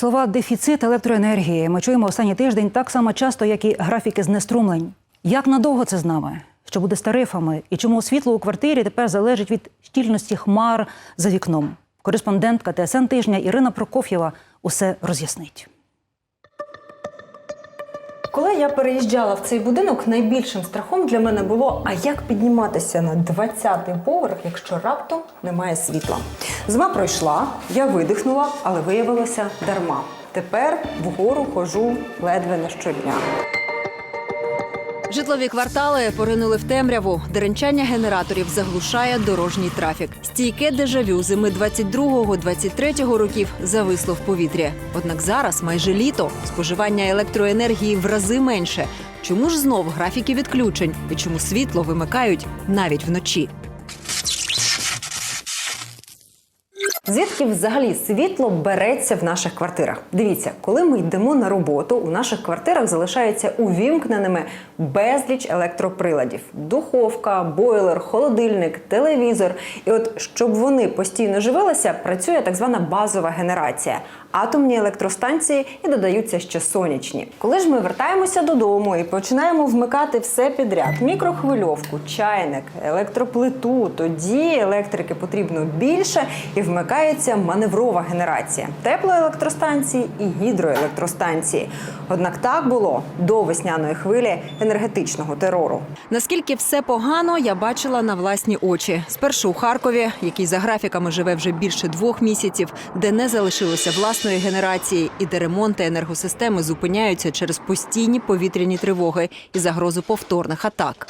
Слова дефіцит електроенергії ми чуємо останній тиждень так само часто, як і графіки знеструмлень. Як надовго це з нами? Що буде з тарифами? І чому світло у квартирі тепер залежить від щільності хмар за вікном? Кореспондентка ТСН тижня Ірина Прокоф'єва усе роз'яснить. Коли я переїжджала в цей будинок, найбільшим страхом для мене було: а як підніматися на 20-й поверх, якщо раптом немає світла? Зима пройшла, я видихнула, але виявилося дарма. Тепер вгору хожу ледве не щодня. Житлові квартали поринули в темряву. Деренчання генераторів заглушає дорожній трафік. Стійке дежавю зими 22-23 років зависло в повітрі. Однак зараз майже літо споживання електроенергії в рази менше. Чому ж знов графіки відключень і чому світло вимикають навіть вночі? Звідки взагалі світло береться в наших квартирах? Дивіться, коли ми йдемо на роботу, у наших квартирах залишаються увімкненими безліч електроприладів: духовка, бойлер, холодильник, телевізор. І от щоб вони постійно живилися, працює так звана базова генерація. Атомні електростанції і додаються ще сонячні. Коли ж ми вертаємося додому і починаємо вмикати все підряд: мікрохвильовку, чайник, електроплиту, тоді електрики потрібно більше і вмикається маневрова генерація теплоелектростанції і гідроелектростанції. Однак так було до весняної хвилі енергетичного терору. Наскільки все погано, я бачила на власні очі. Спершу у Харкові, який за графіками живе вже більше двох місяців, де не залишилося власної генерації, і де ремонти енергосистеми зупиняються через постійні повітряні тривоги і загрозу повторних атак.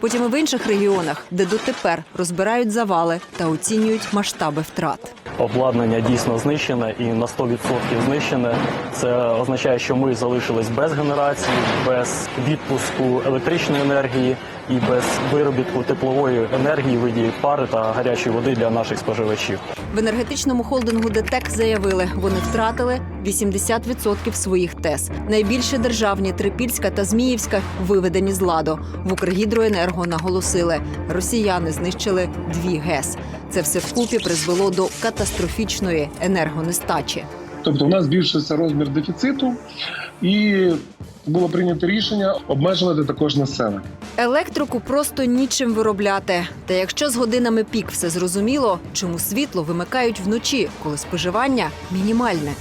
Потім і в інших регіонах, де дотепер розбирають завали та оцінюють масштаби втрат. Обладнання дійсно знищене і на 100% знищене. Це означає, що ми залишились без генерації, без відпуску електричної енергії і без виробітку теплової енергії виді пари та гарячої води для наших споживачів. В енергетичному холдингу ДТЕК заявили, вони втратили 80% своїх ТЕС. Найбільше державні Трипільська та Зміївська виведені з ладу. В Укргідроенерго наголосили, росіяни знищили дві ГЕС. Це все вкупі призвело до катастрофічної енергонестачі. Тобто, у нас збільшився розмір дефіциту, і було прийнято рішення обмежувати також населення. Електрику просто нічим виробляти. Та якщо з годинами пік все зрозуміло, чому світло вимикають вночі, коли споживання мінімальне.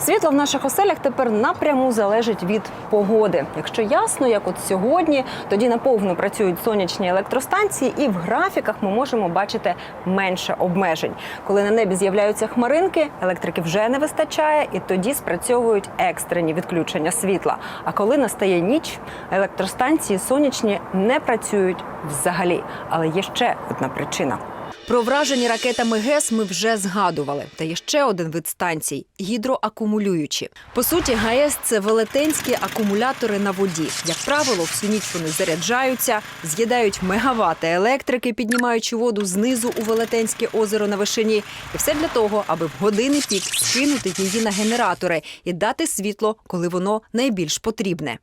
Світло в наших оселях тепер напряму залежить від погоди. Якщо ясно, як от сьогодні, тоді наповну працюють сонячні електростанції, і в графіках ми можемо бачити менше обмежень. Коли на небі з'являються хмаринки, електрики вже не вистачає, і тоді спрацьовують екстрені відключення світла. А коли настає ніч, електростанції сонячні не працюють взагалі. Але є ще одна причина. Про вражені ракетами ГЕС ми вже згадували. Та є ще один вид станцій гідроакумулюючі. По суті, ГАЕС це велетенські акумулятори на воді. Як правило, всю ніч вони заряджаються, з'їдають мегавати електрики, піднімаючи воду знизу у велетенське озеро на вишині. І все для того, аби в години пік скинути її на генератори і дати світло, коли воно найбільш потрібне.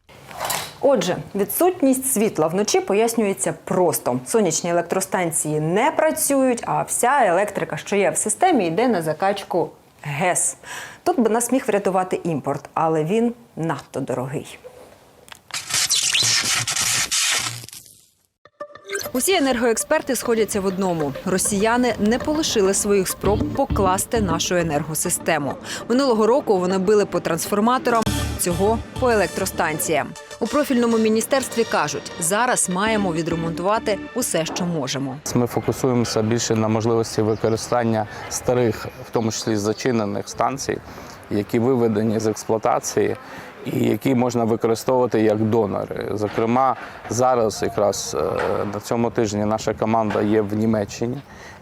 Отже, відсутність світла вночі пояснюється просто: сонячні електростанції не працюють, а вся електрика, що є в системі, йде на закачку ГЕС. Тут би нас міг врятувати імпорт, але він надто дорогий. Усі енергоексперти сходяться в одному: росіяни не полишили своїх спроб покласти нашу енергосистему. Минулого року вони били по трансформаторам, цього по електростанціям. У профільному міністерстві кажуть, зараз маємо відремонтувати усе, що можемо. Ми фокусуємося більше на можливості використання старих, в тому числі зачинених станцій, які виведені з експлуатації і які можна використовувати як донори. Зокрема, зараз якраз е, на цьому тижні наша команда є в Німеччині,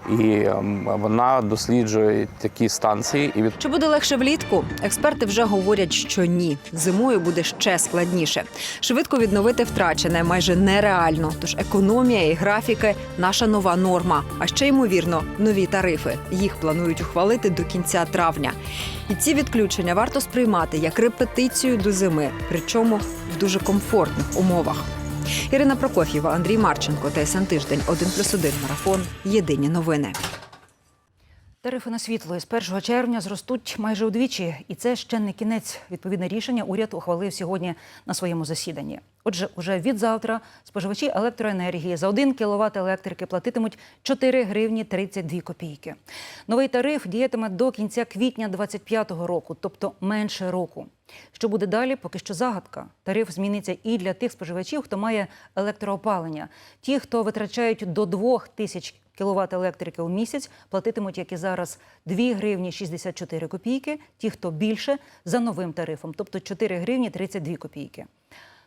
і ем, вона досліджує такі станції і від Чи буде легше влітку? Експерти вже говорять, що ні. Зимою буде ще складніше. Швидко відновити втрачене майже нереально. Тож економія і графіки наша нова норма. А ще ймовірно, нові тарифи. Їх планують ухвалити до кінця травня. І ці відключення варто сприймати як репетицію до зими, причому в дуже комфортних умовах. Ірина Прокоф'єва, Андрій Марченко, ТСН Тиждень, 1+,1 марафон. Єдині новини. Тарифи на світло із 1 червня зростуть майже удвічі, і це ще не кінець. Відповідне рішення уряд ухвалив сьогодні на своєму засіданні. Отже, уже від завтра споживачі електроенергії за 1 кВт електрики платитимуть 4 гривні 32 копійки. Новий тариф діятиме до кінця квітня 2025 року, тобто менше року. Що буде далі, поки що загадка. Тариф зміниться і для тих споживачів, хто має електроопалення. Ті, хто витрачають до 2 тисяч кіловат електрики у місяць, платитимуть, як і зараз, 2 гривні 64 копійки. Ті, хто більше, за новим тарифом, тобто 4 гривні 32 копійки.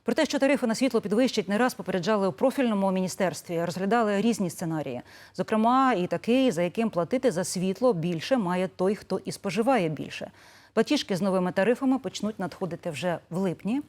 Про те, що тарифи на світло підвищать, не раз попереджали у профільному міністерстві, розглядали різні сценарії. Зокрема, і такий, за яким платити за світло більше має той, хто і споживає більше. Платіжки з новими тарифами почнуть надходити вже в липні.